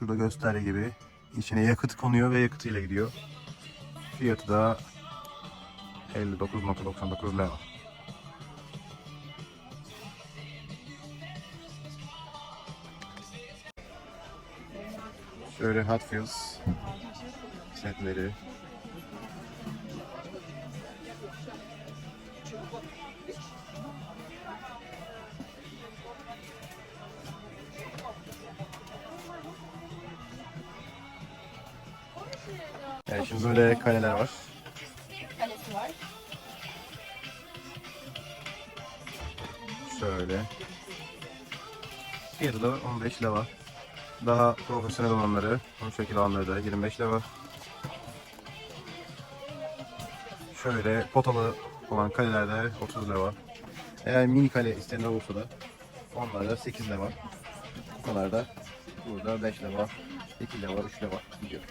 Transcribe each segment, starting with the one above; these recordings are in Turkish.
şurada gösterge gibi içine yakıt konuyor ve yakıtıyla gidiyor. Fiyatı da 59.99 lira. Şöyle Hot Wheels setleri. Böyle kaleler var. Kalesi var. Şöyle. Fiyatı da 15 lira. Daha profesyonel olanları, bu şekil olanları da 25 lira. Şöyle potalı olan kalelerde 30 lira. Eğer mini kale isteyen olursa da onlarda 8 lira. Bunlar da burada 5 lira, 2 lira, 3 lira gidiyor.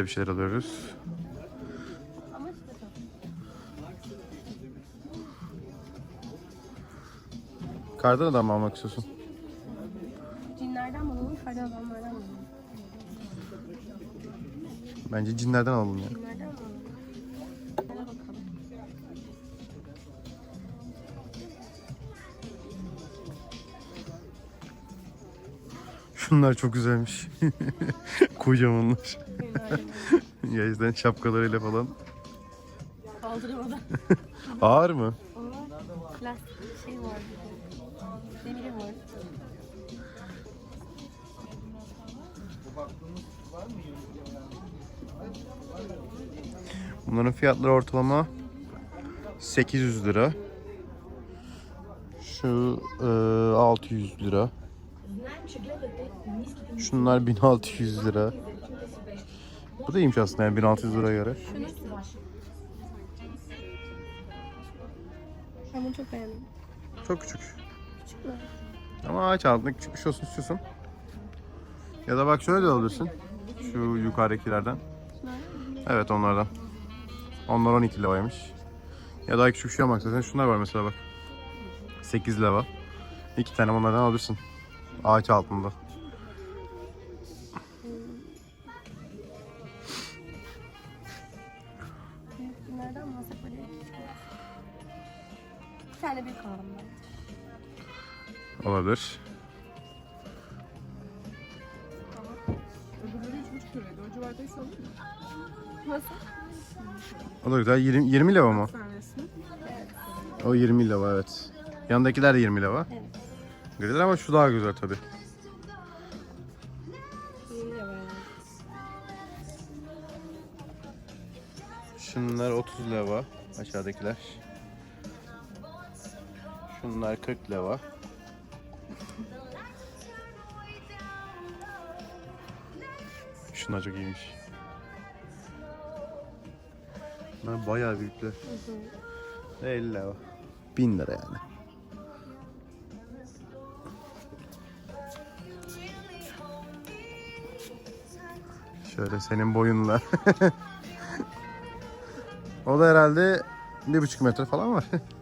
De bir şeyler alıyoruz. Kardan adam mı almak istiyorsun? Cinlerden mi alalım, kardan adamlardan mı alalım? Bence cinlerden alalım ya. Cinlerden mi alalım? Hadi bakalım. Şunlar çok güzelmiş. Kocamanlar. Cinlerden. Gerçekten şapkalarıyla falan. Kaldıramadan. Ağır mı? Şey var. Demiri var. Bunların fiyatları ortalama 800 lira. Şu e, 600 lira. Şunlar 1600 lira. Bu da iyiymiş aslında yani 1600 liraya göre. Ben bunu çok beğendim. Çok küçük. Küçük mü? Ama ağaç altında küçük bir şey olsun istiyorsun. Ya da bak şöyle de alabilirsin. Şu yukarıdakilerden. Evet onlardan. Onlar 12 liraymış. Ya daha küçük bir şey almak istersen şunlar var mesela bak. 8 lira. İki tane onlardan alırsın. Ağaç altında. Olabilir. Öbürleri 3,5 liraydı. O civardaysa alır mı? Nasıl? O da güzel. 20, 20 lira mı? Tanesi. O 20 lira evet. Yandakiler de 20 lira. Evet. Griler ama şu daha güzel tabi. İyi de bayağı. Şunlar 30 lira aşağıdakiler. Şunlar 40 lira. Şunlar çok iyiymiş. Bunlar bayağı büyükler. Hı hı. 50 lira. 1000 lira yani. Şöyle senin boyunla. o da herhalde bir buçuk metre falan var.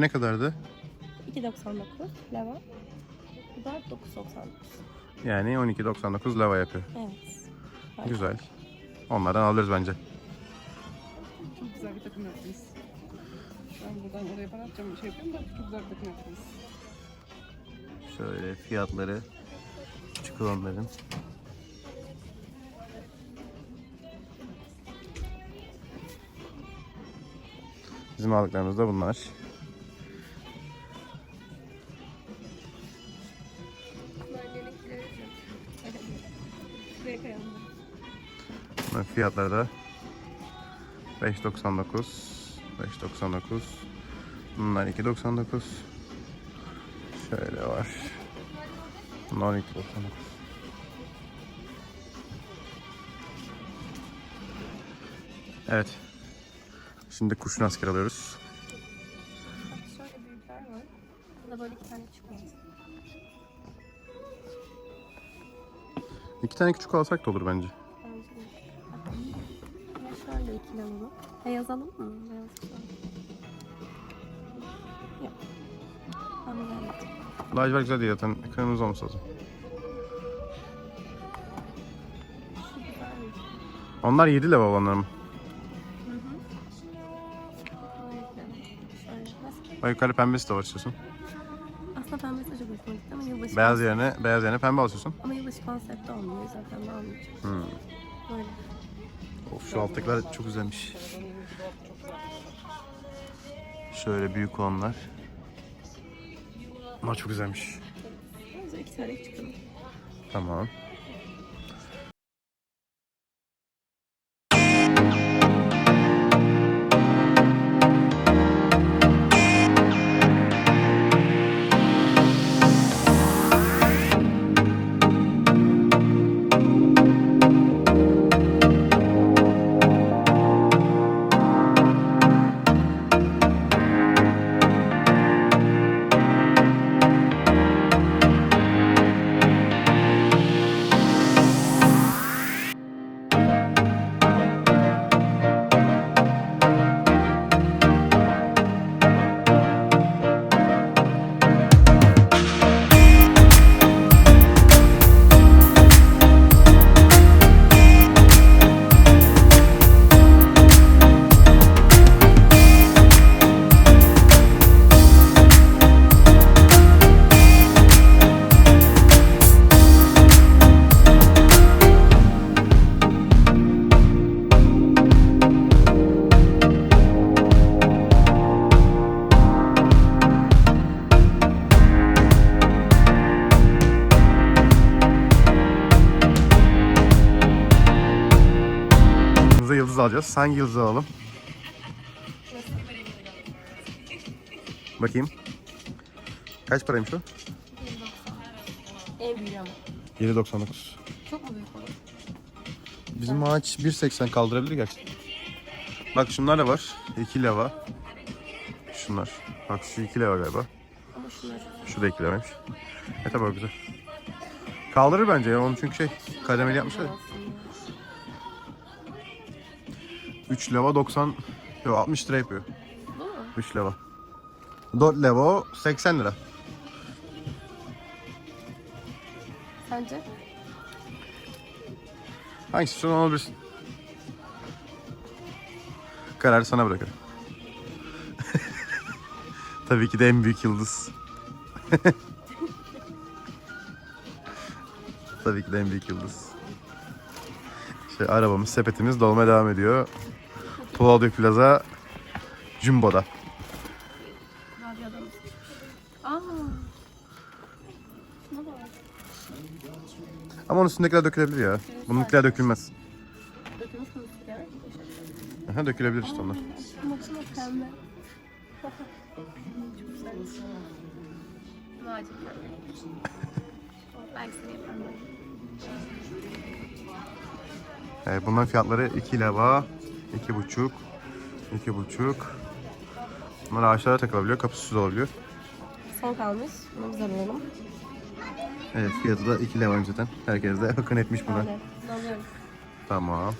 bunlar ne kadardı? 2.99 leva. Bu da 9.99. Yani 12.99 lira yapıyor. Evet. Güzel. Onlardan alırız bence. Çok güzel bir takım yaptınız. Şu an buradan oraya para atacağım. Şey yapıyorum da çok güzel bir takım yaptınız. Şöyle fiyatları küçük olanların. Bizim aldıklarımız da bunlar. Şuraya fiyatları da 5.99 5.99 Bunlar 2.99 Şöyle var. Bunlar 12.99 Evet. Şimdi kurşun asker alıyoruz tane küçük alsak da olur bence. Ya şöyle ikili alalım. Beyaz alalım mı? Şöyle. Yok. Lacivert güzel değil zaten kırmızı olması lazım. Onlar 7 lira olanlarım Hı hı. Ekleyelim. Şöyle. O yukarı pembesi de var istiyorsun Aslında pembesi de çok hoşuma gitti ama yılbaşı Beyaz yerine beyaz yerine pembe alıyorsun Ama yılbaşı konsepti olmuyor zaten ben almayacağım. hmm. Böyle. Of şu alttakiler çok güzelmiş Şöyle büyük olanlar Bunlar çok güzelmiş Bence iki tane çıkalım. Tamam. Alacağız. Hangi yıldızı alalım? Bakayım. Kaç paraymış o? En büyüğü ama. 7.99. Çok mu büyük olur? Bizim ağaç 1.80 kaldırabilir gerçekten. Bak şunlar da var. 2 leva. Şunlar. Bak şu 2 leva galiba. Ama şunlar Şu da 2 levaymış. E tabi güzel. Kaldırır bence ya. Onu çünkü şey kademeli yapmışlar. ya. 3 leva 90 Yok 60 lira yapıyor. Bu mu? 3 leva. 4 leva 80 lira. Sence? Hangisi istiyorsan onu alabilirsin. Kararı sana bırakırım. Tabii ki de en büyük yıldız. Tabii ki de en büyük yıldız. Şey, arabamız, sepetimiz dolmaya devam ediyor. Pulau Plaza Jumbo'da. Ama onun üstündekiler dökülebilir ya. Bununkiler dökülmez. Aha, dökülebilir işte onlar. Evet, bunların fiyatları 2 leva, 2,5, 2,5. Bunlar ağaçlara takılabiliyor, kapısız olabiliyor. Son kalmış. Bunu biz alalım. Evet, fiyatı da 2 leva zaten. Herkes de akın etmiş buna. Öyle. Bunu alıyoruz. Tamam.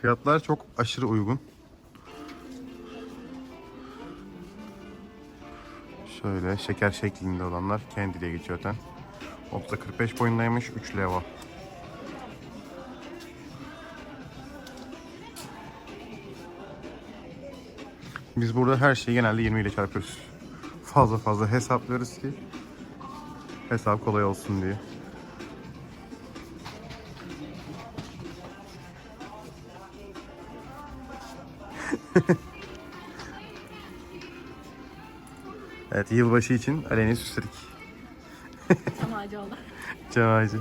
Fiyatlar çok aşırı uygun. Şöyle şeker şeklinde olanlar kendi diye geçiyor zaten. 30'a 45 boyundaymış 3 leva. Biz burada her şeyi genelde 20 ile çarpıyoruz. Fazla fazla hesaplıyoruz ki hesap kolay olsun diye. Evet yılbaşı için aleni süsledik. Tam ağacı oldu. Cem ağacı.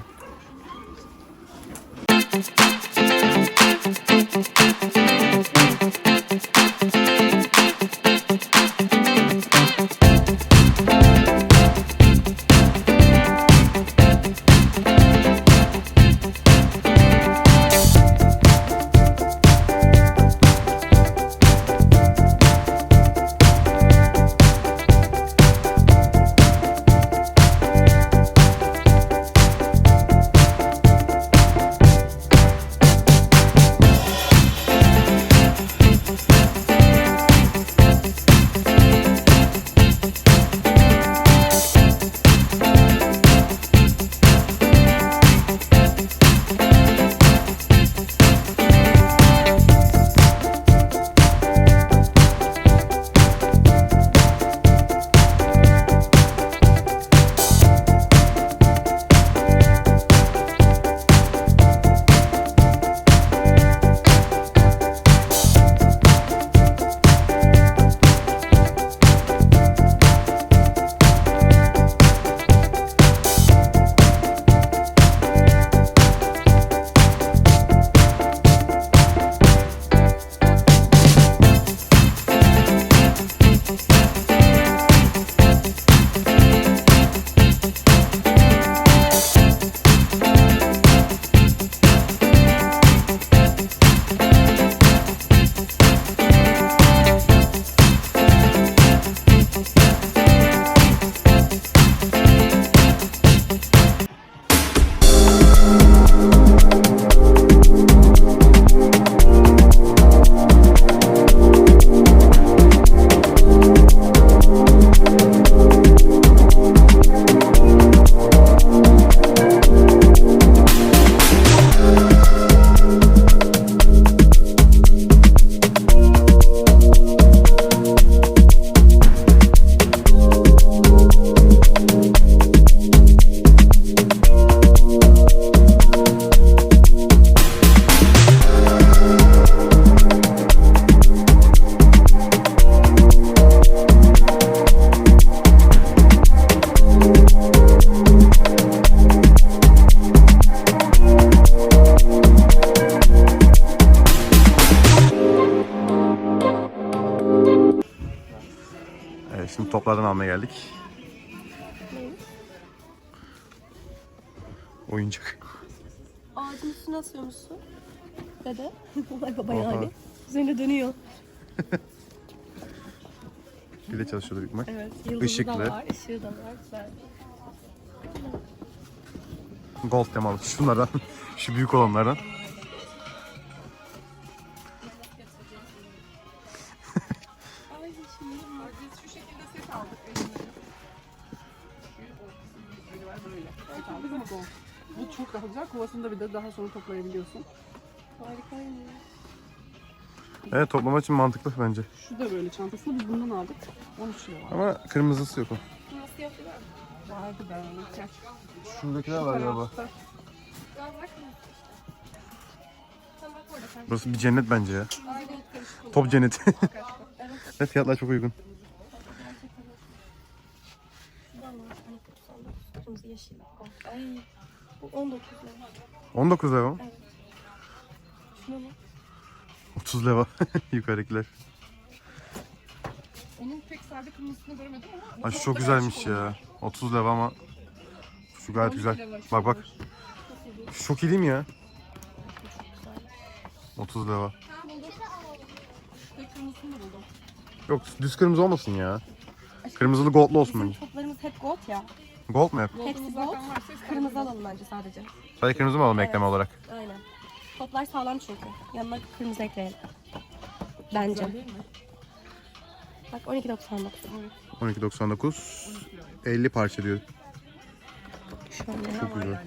Vay baba Oha. yani. Üzerine dönüyor. Bir de çalışıyordu büyük ihtimal. Evet. Yıldızı Işıklı. da var. ışığı da var. Güzel. Gold temalı. Şunlardan. Şu büyük olanlardan. Ama bu. Çok daha güzel. Kovasında bir de daha sonra toplayabiliyorsun. harikaymış. Evet toplama için mantıklı bence. Şu da böyle çantasını biz bundan aldık. 13 lira var. Ama kırmızısı yok o. Nasıl yapıyorlar? Vardı ben onu. Şuradakiler orada sen. Burası bir cennet bence ya. Top cenneti. Evet. Ve fiyatlar çok uygun. Var. Ay. Bu 19 lira. 19 leva mı? Şuna bak. 30 leva yukarıdakiler. Onun pek sade kırmızısını göremedim ama. Ay şu çok güzelmiş ya. olur. 30 leva ama şu gayet 12 güzel. Bak bak. Şu çok iyi değil mi ya? Çok güzel. 30 leva. Yok düz kırmızı olmasın ya. Kırmızılı goldlu olsun bence. toplarımız hep gold ya. Gold mu yap? Hepsi gold. Kırmızı alalım bence sadece. Sadece kırmızı mı alalım Evet. ekleme olarak? Aynen. Toplar sağlam çünkü. Yanına kırmızı ekleyelim. Bence. Bak 12.99. 12.99 50 parça diyor. Şöyle. Çok güzel.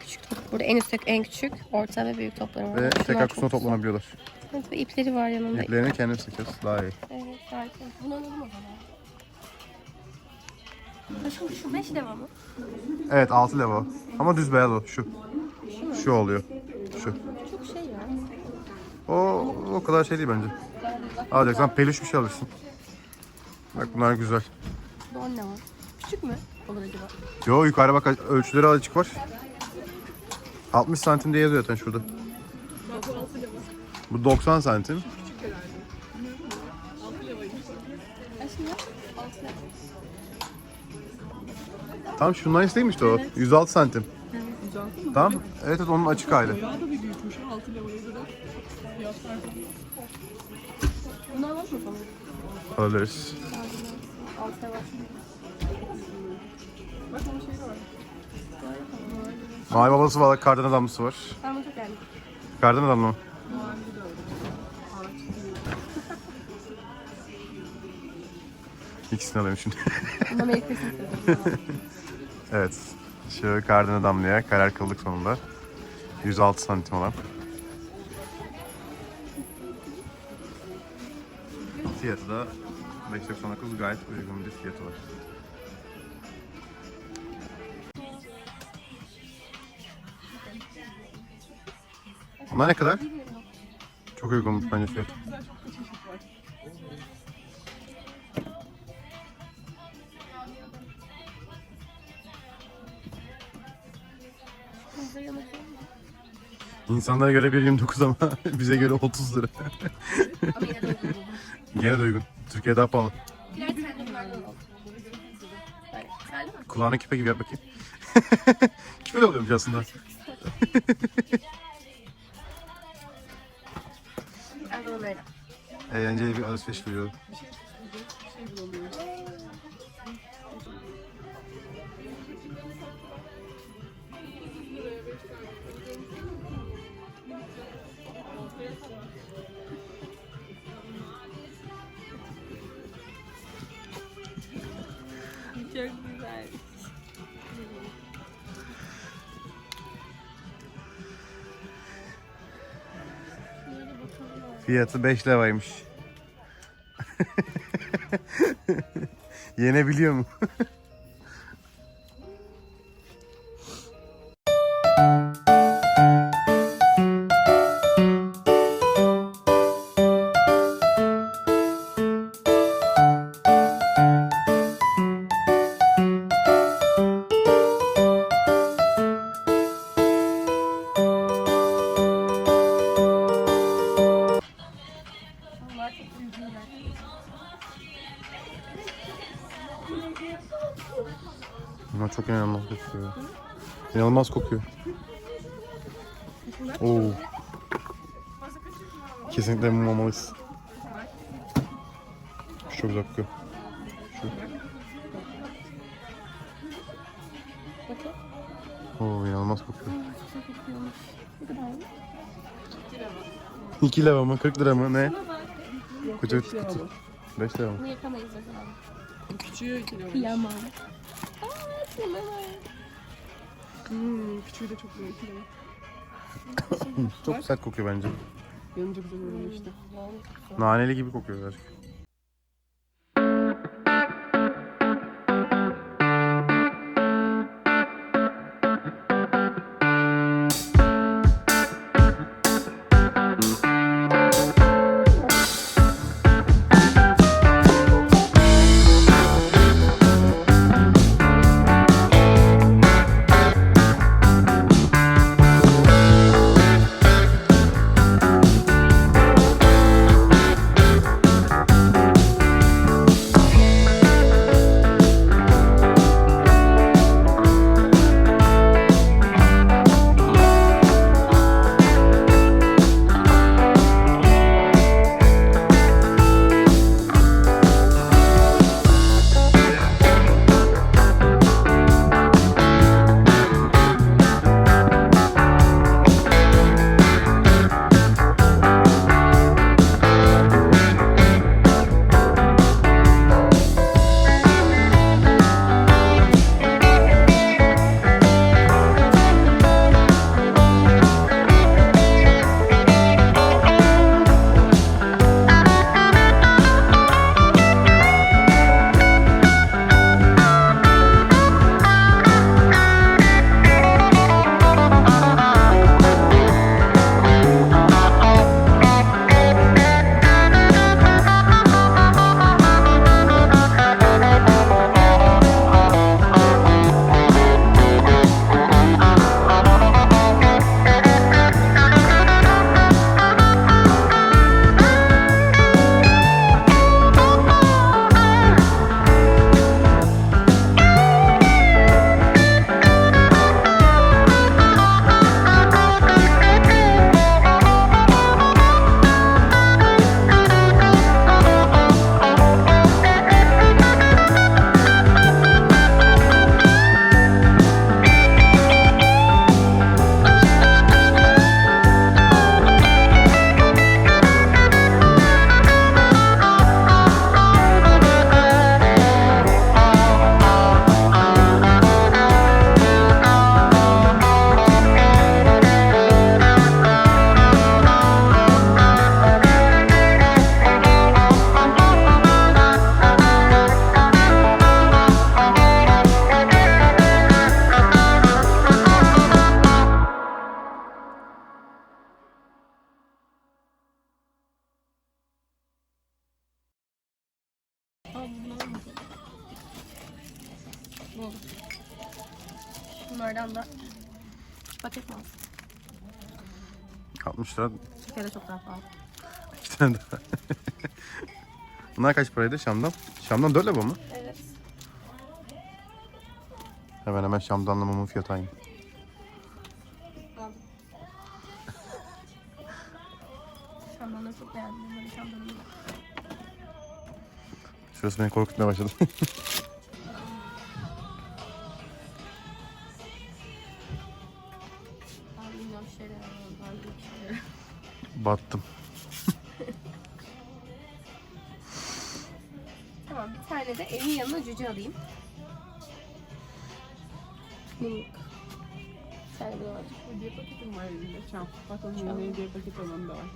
Küçük top. Burada en üstteki en küçük, orta ve büyük toplarım var. Ve Şunlar tekrar çok kutusuna güzel. toplanabiliyorlar. Evet ve ipleri var yanında. İplerini kendimiz sıkacağız. Daha iyi. Evet harika. Bunu alalım o zaman. Aşkım şu 5 lira mı? Evet 6 leva. Ama düz beyaz o. Şu. Şu oluyor. Şu. O o kadar şey değil bence. Alacaksan peluş bir şey alırsın. Bak bunlar güzel. Bu 10 lira. Küçük mü? Olur acaba? Yo yukarı bak ölçüleri açık var. 60 santim diye yazıyor zaten şurada. Bu 90 santim. Aşkım ya. 6 lira. Tam şundan isteymişti o. 106 santim. Tamam. Evet evet onun açık hali. Bayağı da bir büyütmüş. 6 liraya göre. Fiyatlar. Bunu alalım mı sana? Alabiliriz. 6 lira var. Bak onun şeyi de var. Mavi babası var, kardan adamlısı var. Ben bunu çok beğendim. Kardan adamlı mı? İkisini alayım şimdi. Evet. Şu kardan adamlıya karar kıldık sonunda. 106 santim olan. Fiyatı da 5.99 gayet uygun bir fiyatı var. Bunlar ne kadar? Çok uygun bence fiyat. İnsanlara göre 1.29 ama bize göre 30 lira. Yine de uygun. Türkiye daha pahalı. Böyle. Güzel değil mi? Kulağına küpe gibi yap bakayım. küpe de oluyormuş aslında. Bunu böyle. Eğlenceli bir alışveriş video. Fiyatı 5 liraymış. Yenebiliyor mu? kokuyor. İnanılmaz kokuyor. Oo. Kesinlikle mum olmalıyız. Şu Çok güzel kokuyor. Bakın. Oo inanılmaz kokuyor. Çok güzel kokuyormuş. Ne kadar mı? 2 lira mı? 40 lira mı? Ne? Koca kutu. bu. 5 lira mı? Bunu yakamayız o zaman. Küçüğü 2 lira. Kıyamam. Hmm, küçüğü de çok güzel 2 lira. Çok sert kokuyor bence. Yanınca güzel oluyor işte. Naneli gibi kokuyor birazcık. Paket mi alsın? 60 lira. Türkiye'de çok daha pahalı. İki tane daha. Bunlar kaç paraydı Şam'dan? Şam'dan 4 lira mı? Evet. Hemen hemen Şam'danla mumun fiyatı aynı. Aldım. Şamdanları çok beğendim. Böyle şamdanını da. Şurası beni korkutmaya başladı. Battım. Tamam bir tane de evin yanına cüce alayım. Mumluk. Bir tane bunu alacağım. Hediye paketim var elimde. Çam. Bak onun hediye paket olan da var.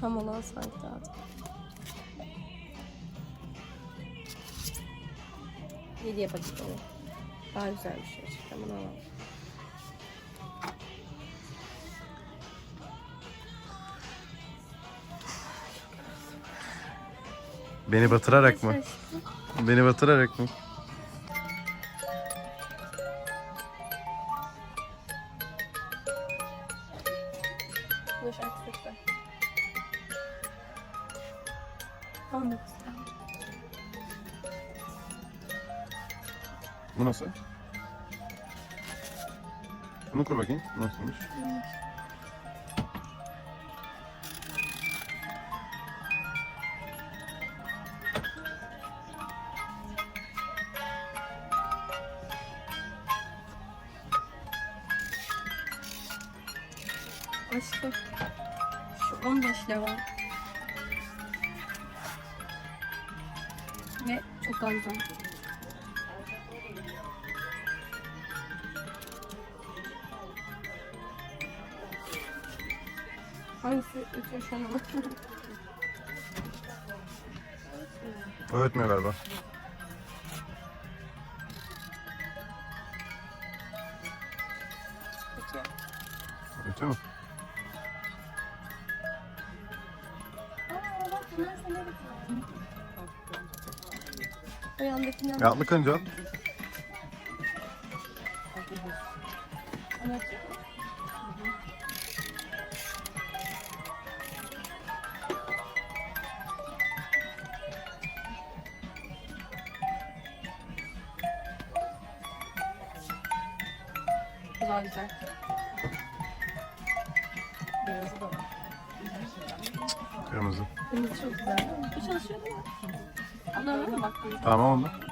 Çam olan sanki daha da. Hediye paketi alayım. Daha güzel bir şey. Bunu alalım. Beni batırarak mı? Beni batırarak mı? Aşkım. Şu 15 lira. Ve çok güzel. Hangisi ötüyor şu an? Öğretmiyor galiba. Yandakinden Ya atlı kanca al. Evet. Güzel güzel. Beyazı da var. Kırmızı. Kırmızı çok güzel. Bu çalışıyor değil mi? Abla öyle mi. Tamam oldu.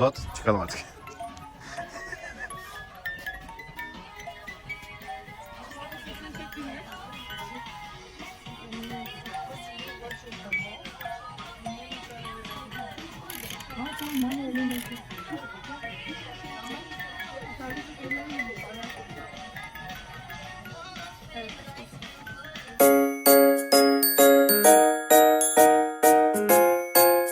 Onu da at, çıkalım artık.